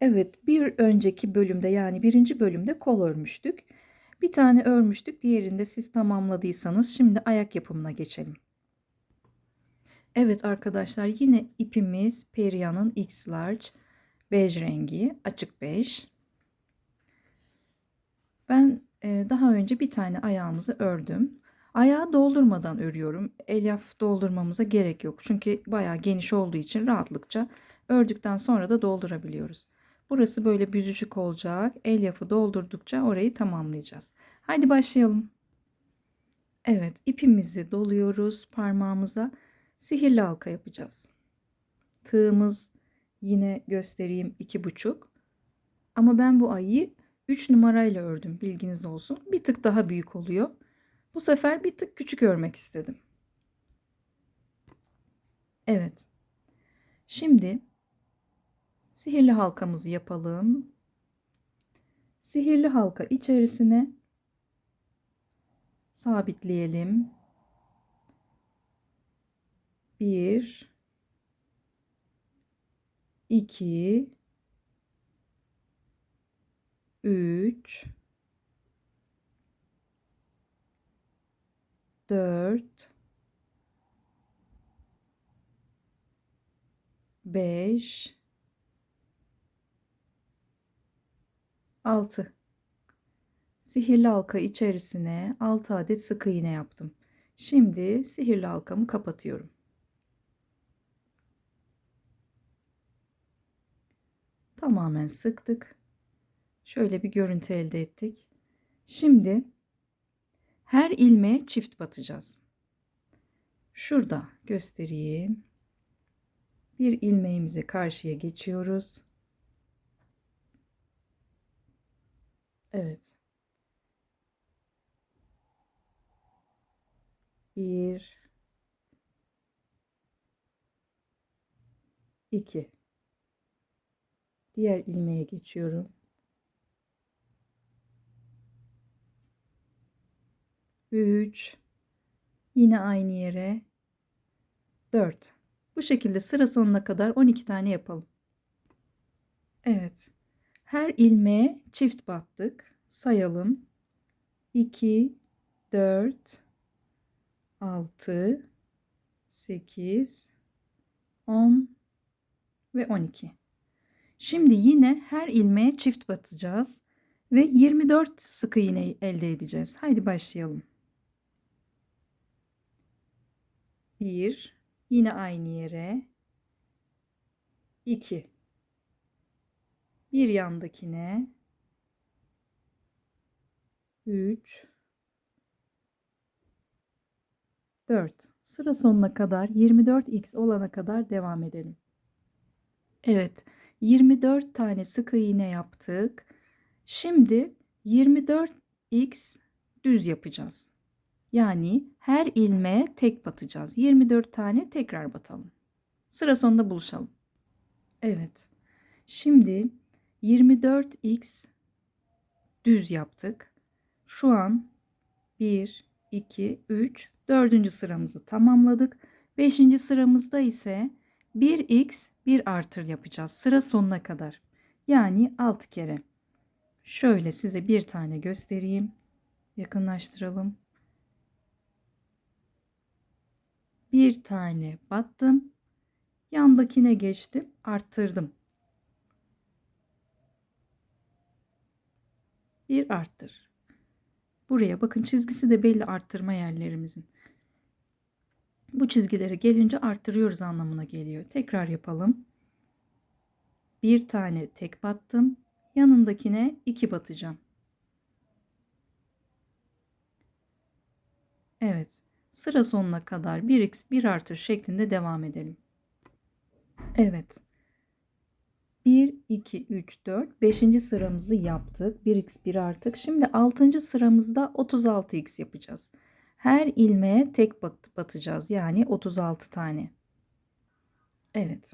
Evet, bir önceki bölümde yani birinci bölümde kol örmüştük. Bir tane örmüştük, diğerinde siz tamamladıysanız şimdi ayak yapımına geçelim. Evet arkadaşlar yine ipimiz Peria'nın X Large bej rengi, açık bej. Ben e, daha önce bir tane ayağımızı ördüm. Ayağı doldurmadan örüyorum. Elyaf doldurmamıza gerek yok. Çünkü bayağı geniş olduğu için rahatlıkça ördükten sonra da doldurabiliyoruz. Burası böyle büzüşük olacak. Elyafı doldurdukça orayı tamamlayacağız. Haydi başlayalım. Evet ipimizi doluyoruz parmağımıza. Sihirli halka yapacağız. Tığımız yine göstereyim iki buçuk. Ama ben bu ayı 3 numarayla ördüm bilginiz olsun. Bir tık daha büyük oluyor. Bu sefer bir tık küçük örmek istedim. Evet. Şimdi sihirli halkamızı yapalım. Sihirli halka içerisine sabitleyelim. 1 2 3 4 5 6 Sihirli halka içerisine 6 adet sık iğne yaptım. Şimdi sihirli halkamı kapatıyorum. Tamamen sıktık. Şöyle bir görüntü elde ettik. Şimdi her ilmeğe çift batacağız. Şurada göstereyim. Bir ilmeğimizi karşıya geçiyoruz. Evet. Bir, iki. Diğer ilmeğe geçiyorum. 3 yine aynı yere 4 bu şekilde sıra sonuna kadar 12 tane yapalım Evet her ilmeğe çift battık. Sayalım. 2 4 6 8 10 ve 12 şimdi yine her ilmeğe çift batacağız ve 24 sık iğne elde edeceğiz. Haydi başlayalım. 1 yine aynı yere. 2 bir yandakine 3 4 sıra sonuna kadar 24x olana kadar devam edelim. Evet 24 tane sık iğne yaptık. Şimdi 24x düz yapacağız. Yani her ilmeğe tek batacağız. 24 tane tekrar batalım. Sıra sonunda buluşalım. Evet. Şimdi 24x düz yaptık. Şu an 1, 2, 3, 4. sıramızı tamamladık. 5. sıramızda ise 1x 1 artır yapacağız. Sıra sonuna kadar. Yani 6 kere. Şöyle size bir tane göstereyim. Yakınlaştıralım. bir tane battım. Yandakine geçtim, arttırdım. Bir arttır. Buraya bakın çizgisi de belli arttırma yerlerimizin. Bu çizgilere gelince arttırıyoruz anlamına geliyor. Tekrar yapalım. Bir tane tek battım. Yanındakine iki batacağım. Evet sıra sonuna kadar 1x 1 artır şeklinde devam edelim. Evet. 1, 2, 3, 4, 5. sıramızı yaptık. 1x 1 artık. Şimdi 6. sıramızda 36x yapacağız. Her ilmeğe tek bat batacağız. Yani 36 tane. Evet.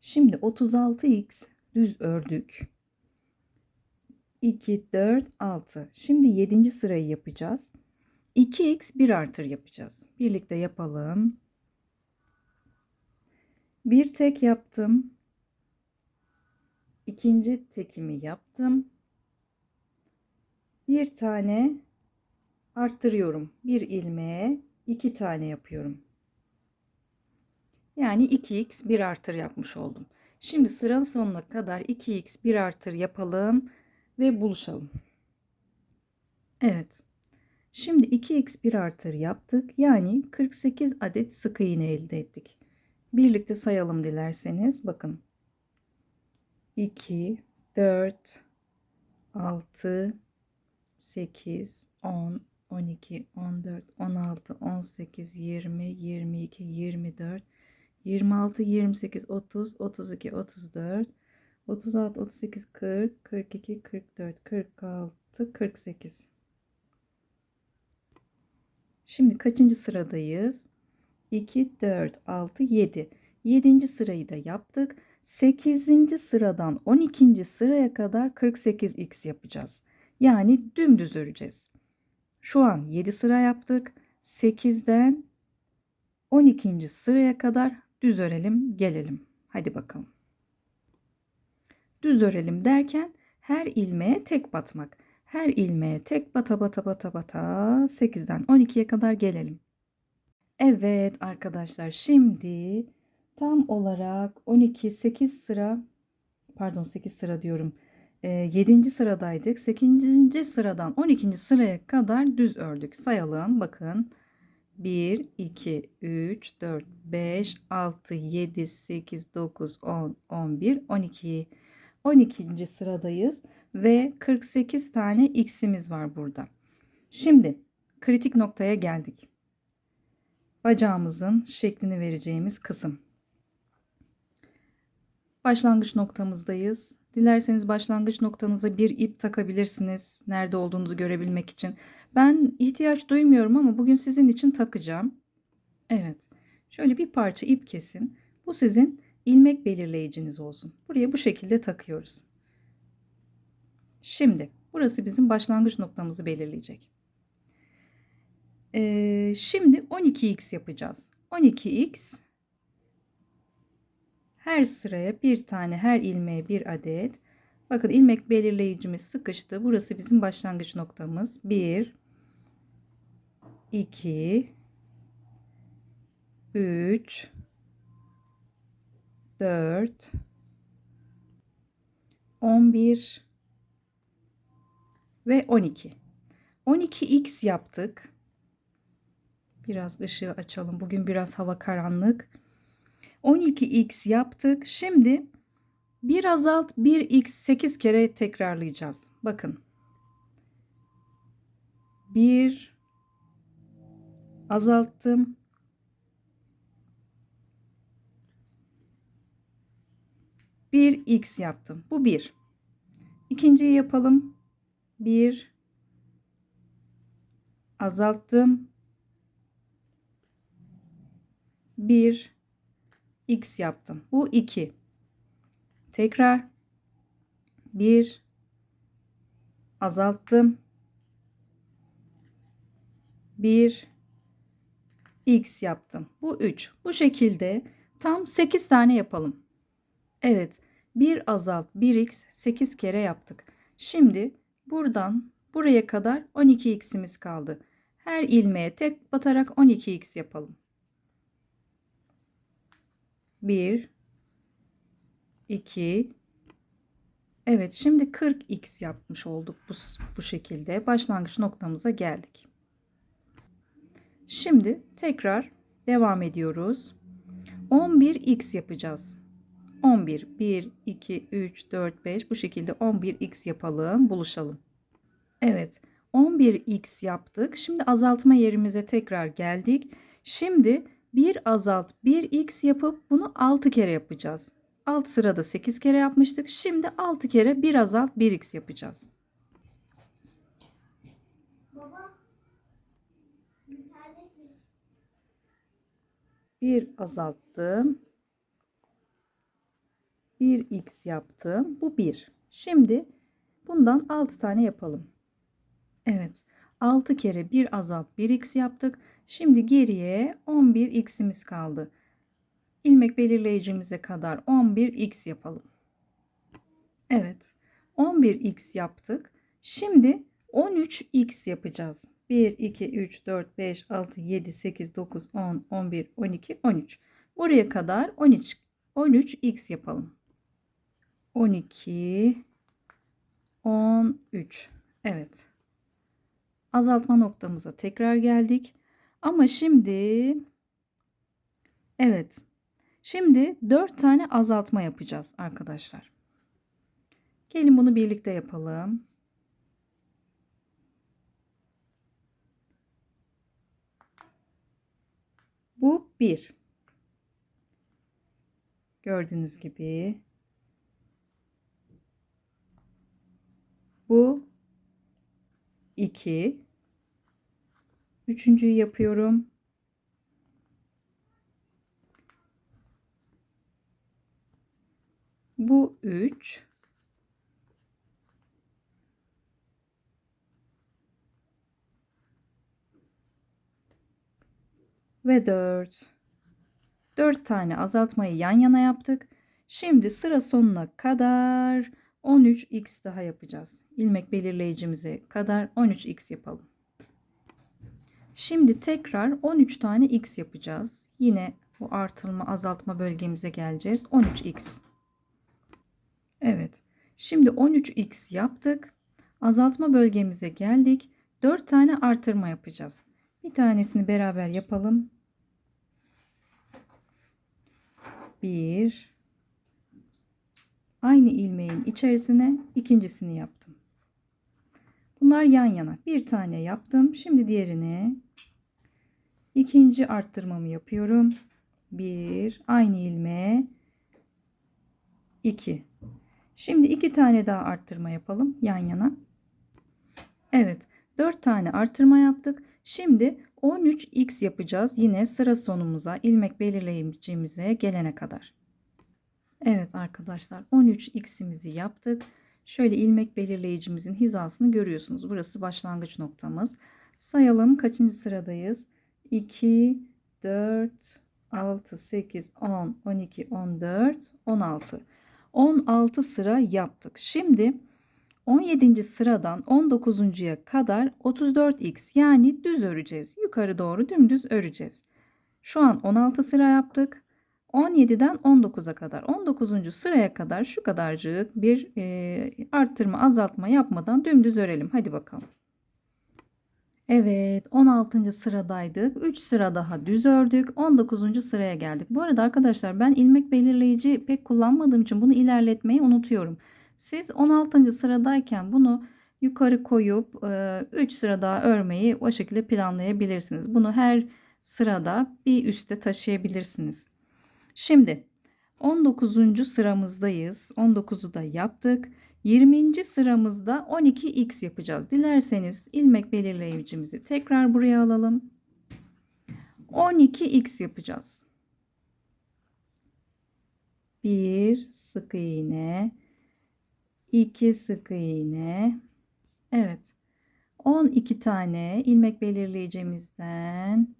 Şimdi 36x düz ördük. 2, 4, 6. Şimdi 7. sırayı yapacağız. 2x 1 artır yapacağız. Birlikte yapalım. Bir tek yaptım. İkinci tekimi yaptım. Bir tane arttırıyorum. Bir ilmeğe iki tane yapıyorum. Yani 2x bir artır yapmış oldum. Şimdi sıranın sonuna kadar 2x bir artır yapalım ve buluşalım. Evet. Şimdi 2x bir artır yaptık. Yani 48 adet sık iğne elde ettik. Birlikte sayalım dilerseniz. Bakın. 2, 4, 6, 8, 10, 12, 14, 16, 18, 20, 22, 24, 26, 28, 30, 32, 34, 36, 38, 40, 42, 44, 46, 48. Şimdi kaçıncı sıradayız? 2, 4, 6, 7. 7. sırayı da yaptık. 8. sıradan 12. sıraya kadar 48x yapacağız. Yani dümdüz öreceğiz. Şu an 7 sıra yaptık. 8'den 12. sıraya kadar düz örelim, gelelim. Hadi bakalım. Düz örelim derken her ilmeğe tek batmak. Her ilmeğe tek bata bata bata bata 8'den 12'ye kadar gelelim. Evet arkadaşlar şimdi tam olarak 12 8 sıra pardon 8 sıra diyorum. 7. sıradaydık. 8. sıradan 12. sıraya kadar düz ördük. Sayalım bakın. 1, 2, 3, 4, 5, 6, 7, 8, 9, 10, 11, 12. 12. sıradayız ve 48 tane x'imiz var burada. Şimdi kritik noktaya geldik. Bacağımızın şeklini vereceğimiz kısım. Başlangıç noktamızdayız. Dilerseniz başlangıç noktanıza bir ip takabilirsiniz. Nerede olduğunuzu görebilmek için. Ben ihtiyaç duymuyorum ama bugün sizin için takacağım. Evet. Şöyle bir parça ip kesin. Bu sizin ilmek belirleyiciniz olsun. Buraya bu şekilde takıyoruz. Şimdi burası bizim başlangıç noktamızı belirleyecek. Ee, şimdi 12x yapacağız. 12x her sıraya bir tane her ilmeğe bir adet. Bakın ilmek belirleyicimiz sıkıştı. Burası bizim başlangıç noktamız. 1 2 3 4 11 ve 12. 12x yaptık. Biraz ışığı açalım. Bugün biraz hava karanlık. 12x yaptık. Şimdi bir azalt 1x 8 kere tekrarlayacağız. Bakın. 1 azalttım. Bir x yaptım. Bu bir. İkinciyi yapalım. Bir azalttım. Bir x yaptım. Bu 2. Tekrar 1 azalttım. 1 x yaptım. Bu 3. Bu şekilde tam 8 tane yapalım. Evet. 1 azalt 1x 8 kere yaptık. Şimdi buradan buraya kadar 12x'imiz kaldı. Her ilmeğe tek batarak 12x yapalım. 1 2 Evet şimdi 40x yapmış olduk bu, bu şekilde. Başlangıç noktamıza geldik. Şimdi tekrar devam ediyoruz. 11x yapacağız. 11 1 2 3 4 5 bu şekilde 11x yapalım buluşalım. Evet 11x yaptık. Şimdi azaltma yerimize tekrar geldik. Şimdi 1 azalt 1x yapıp bunu 6 kere yapacağız. Alt sırada 8 kere yapmıştık. Şimdi 6 kere 1 azalt 1x yapacağız. Bir azalttım. 1x yaptım. Bu 1. Şimdi bundan 6 tane yapalım. Evet. 6 kere 1 azalt 1x yaptık. Şimdi geriye 11x'imiz kaldı. İlmek belirleyicimize kadar 11x yapalım. Evet. 11x yaptık. Şimdi 13x yapacağız. 1, 2, 3, 4, 5, 6, 7, 8, 9, 10, 11, 12, 13. Buraya kadar 13, 13x yapalım. 12, 13. Evet. Azaltma noktamıza tekrar geldik. Ama şimdi evet. Şimdi 4 tane azaltma yapacağız arkadaşlar. Gelin bunu birlikte yapalım. Bu 1. Gördüğünüz gibi. Bu 2. Üçüncüyü yapıyorum. Bu 3. Ve 4. 4 tane azaltmayı yan yana yaptık. Şimdi sıra sonuna kadar 13x daha yapacağız. İlmek belirleyicimize kadar 13x yapalım. Şimdi tekrar 13 tane x yapacağız. Yine bu artırma azaltma bölgemize geleceğiz. 13x. Evet. Şimdi 13x yaptık. Azaltma bölgemize geldik. 4 tane artırma yapacağız. Bir tanesini beraber yapalım. 1 Aynı ilmeğin içerisine ikincisini yaptım. Bunlar yan yana. Bir tane yaptım. Şimdi diğerini ikinci arttırmamı yapıyorum. 1 aynı ilmeğe 2 Şimdi iki tane daha arttırma yapalım yan yana. Evet 4 tane arttırma yaptık. Şimdi 13x yapacağız. Yine sıra sonumuza ilmek belirleyicimize gelene kadar. Evet arkadaşlar 13x'imizi yaptık. Şöyle ilmek belirleyicimizin hizasını görüyorsunuz. Burası başlangıç noktamız. Sayalım kaçıncı sıradayız? 2, 4, 6, 8, 10, 12, 14, 16. 16 sıra yaptık. Şimdi 17. sıradan 19.ya kadar 34x yani düz öreceğiz. Yukarı doğru dümdüz öreceğiz. Şu an 16 sıra yaptık. 17'den 19'a kadar 19. sıraya kadar şu kadarcık bir e, arttırma azaltma yapmadan dümdüz örelim. Hadi bakalım. Evet 16. sıradaydık. 3 sıra daha düz ördük. 19. sıraya geldik. Bu arada arkadaşlar ben ilmek belirleyici pek kullanmadığım için bunu ilerletmeyi unutuyorum. Siz 16. sıradayken bunu yukarı koyup 3 sıra daha örmeyi o şekilde planlayabilirsiniz. Bunu her sırada bir üste taşıyabilirsiniz. Şimdi 19. sıramızdayız. 19'u da yaptık. 20. sıramızda 12x yapacağız. Dilerseniz ilmek belirleyicimizi tekrar buraya alalım. 12x yapacağız. 1 sık iğne, 2 sık iğne. Evet. 12 tane ilmek belirleyicimizden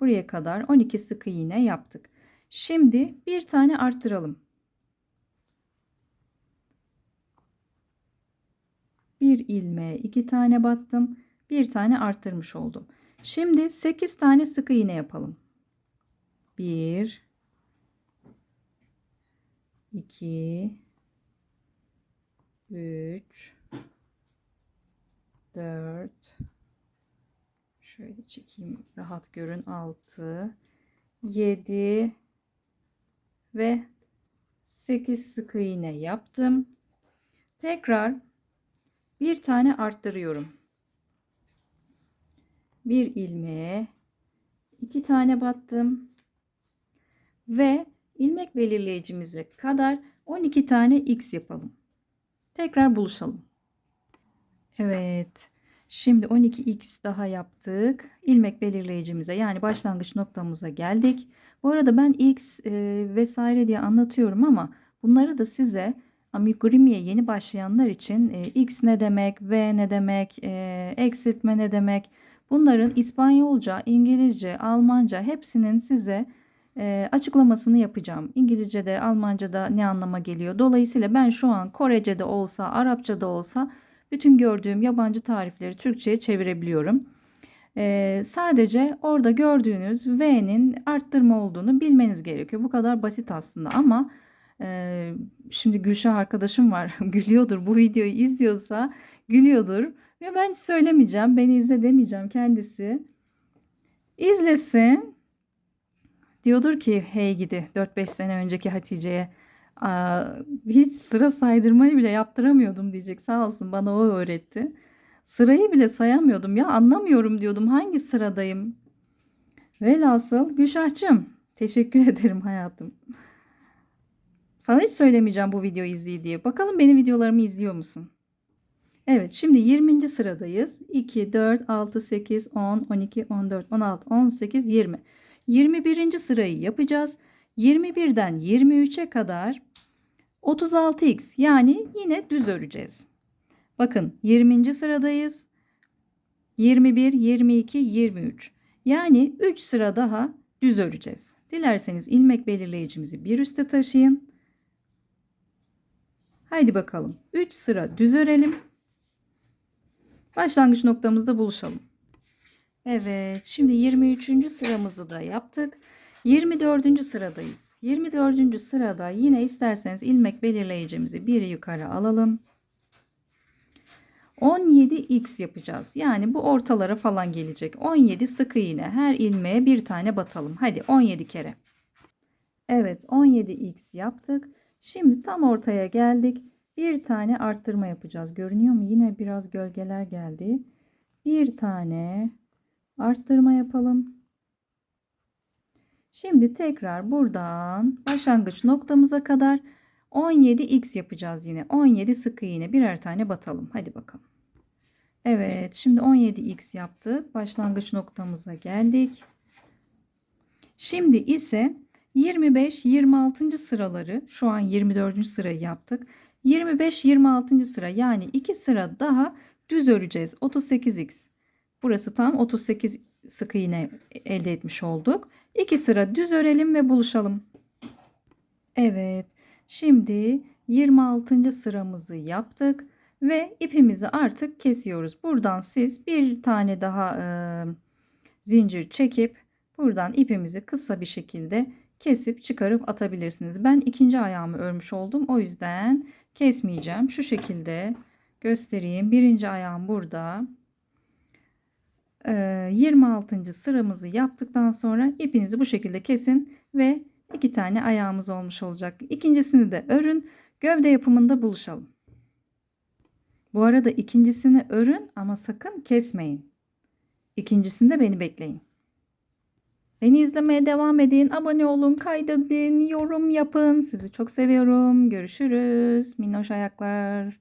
buraya kadar 12 sık iğne yaptık. Şimdi bir tane arttıralım. Bir ilmeğe iki tane battım. Bir tane arttırmış oldum. Şimdi 8 tane sık iğne yapalım. 1 2 3 4 şöyle çekeyim rahat görün 6 7 ve 8 sık iğne yaptım. Tekrar bir tane arttırıyorum. Bir ilmeğe iki tane battım ve ilmek belirleyicimize kadar 12 tane x yapalım. Tekrar buluşalım. Evet. Şimdi 12x daha yaptık. İlmek belirleyicimize yani başlangıç noktamıza geldik. Bu arada ben x e, vesaire diye anlatıyorum ama bunları da size amigurimiye yeni başlayanlar için e, x ne demek, v ne demek, e, eksiltme ne demek bunların İspanyolca, İngilizce, Almanca hepsinin size e, açıklamasını yapacağım. İngilizce'de, Almanca'da ne anlama geliyor. Dolayısıyla ben şu an Korece'de olsa, Arapça'da olsa bütün gördüğüm yabancı tarifleri Türkçe'ye çevirebiliyorum. E, sadece orada gördüğünüz V'nin arttırma olduğunu bilmeniz gerekiyor. Bu kadar basit aslında ama e, şimdi Gülşah arkadaşım var. Gülüyordur. Bu videoyu izliyorsa gülüyordur. Ve ben söylemeyeceğim. Beni izle demeyeceğim kendisi. İzlesin. Diyordur ki hey gidi 4-5 sene önceki Hatice'ye "Aa, hiç sıra saydırmayı bile yaptıramıyordum diyecek. Sağ olsun bana o öğretti. Sırayı bile sayamıyordum ya anlamıyorum diyordum hangi sıradayım. Velhasıl Gülşah'cığım teşekkür ederim hayatım. Sana hiç söylemeyeceğim bu videoyu izleyi diye. Bakalım benim videolarımı izliyor musun? Evet şimdi 20. sıradayız. 2, 4, 6, 8, 10, 12, 14, 16, 18, 20. 21. sırayı yapacağız. 21'den 23'e kadar 36x yani yine düz öreceğiz. Bakın 20. sıradayız. 21, 22, 23. Yani 3 sıra daha düz öreceğiz. Dilerseniz ilmek belirleyicimizi bir üste taşıyın. Haydi bakalım. 3 sıra düz örelim. Başlangıç noktamızda buluşalım. Evet, şimdi 23. sıramızı da yaptık. 24. sıradayız. 24. sırada yine isterseniz ilmek belirleyicimizi bir yukarı alalım. 17x yapacağız. Yani bu ortalara falan gelecek. 17 sık iğne. Her ilmeğe bir tane batalım. Hadi 17 kere. Evet 17x yaptık. Şimdi tam ortaya geldik. Bir tane arttırma yapacağız. Görünüyor mu? Yine biraz gölgeler geldi. Bir tane arttırma yapalım. Şimdi tekrar buradan başlangıç noktamıza kadar 17x yapacağız yine. 17 sık iğne birer tane batalım. Hadi bakalım. Evet, şimdi 17x yaptık. Başlangıç noktamıza geldik. Şimdi ise 25 26. sıraları şu an 24. sırayı yaptık. 25 26. sıra yani 2 sıra daha düz öreceğiz. 38x. Burası tam 38 sık iğne elde etmiş olduk. 2 sıra düz örelim ve buluşalım. Evet. Şimdi 26. sıramızı yaptık ve ipimizi artık kesiyoruz. Buradan siz bir tane daha e, zincir çekip buradan ipimizi kısa bir şekilde kesip çıkarıp atabilirsiniz. Ben ikinci ayağımı örmüş oldum. O yüzden kesmeyeceğim. Şu şekilde göstereyim. Birinci ayağım burada. 26. sıramızı yaptıktan sonra ipinizi bu şekilde kesin ve iki tane ayağımız olmuş olacak. İkincisini de örün. Gövde yapımında buluşalım. Bu arada ikincisini örün ama sakın kesmeyin. İkincisinde beni bekleyin. Beni izlemeye devam edin. Abone olun, kaydedin, yorum yapın. Sizi çok seviyorum. Görüşürüz. Minnoş ayaklar.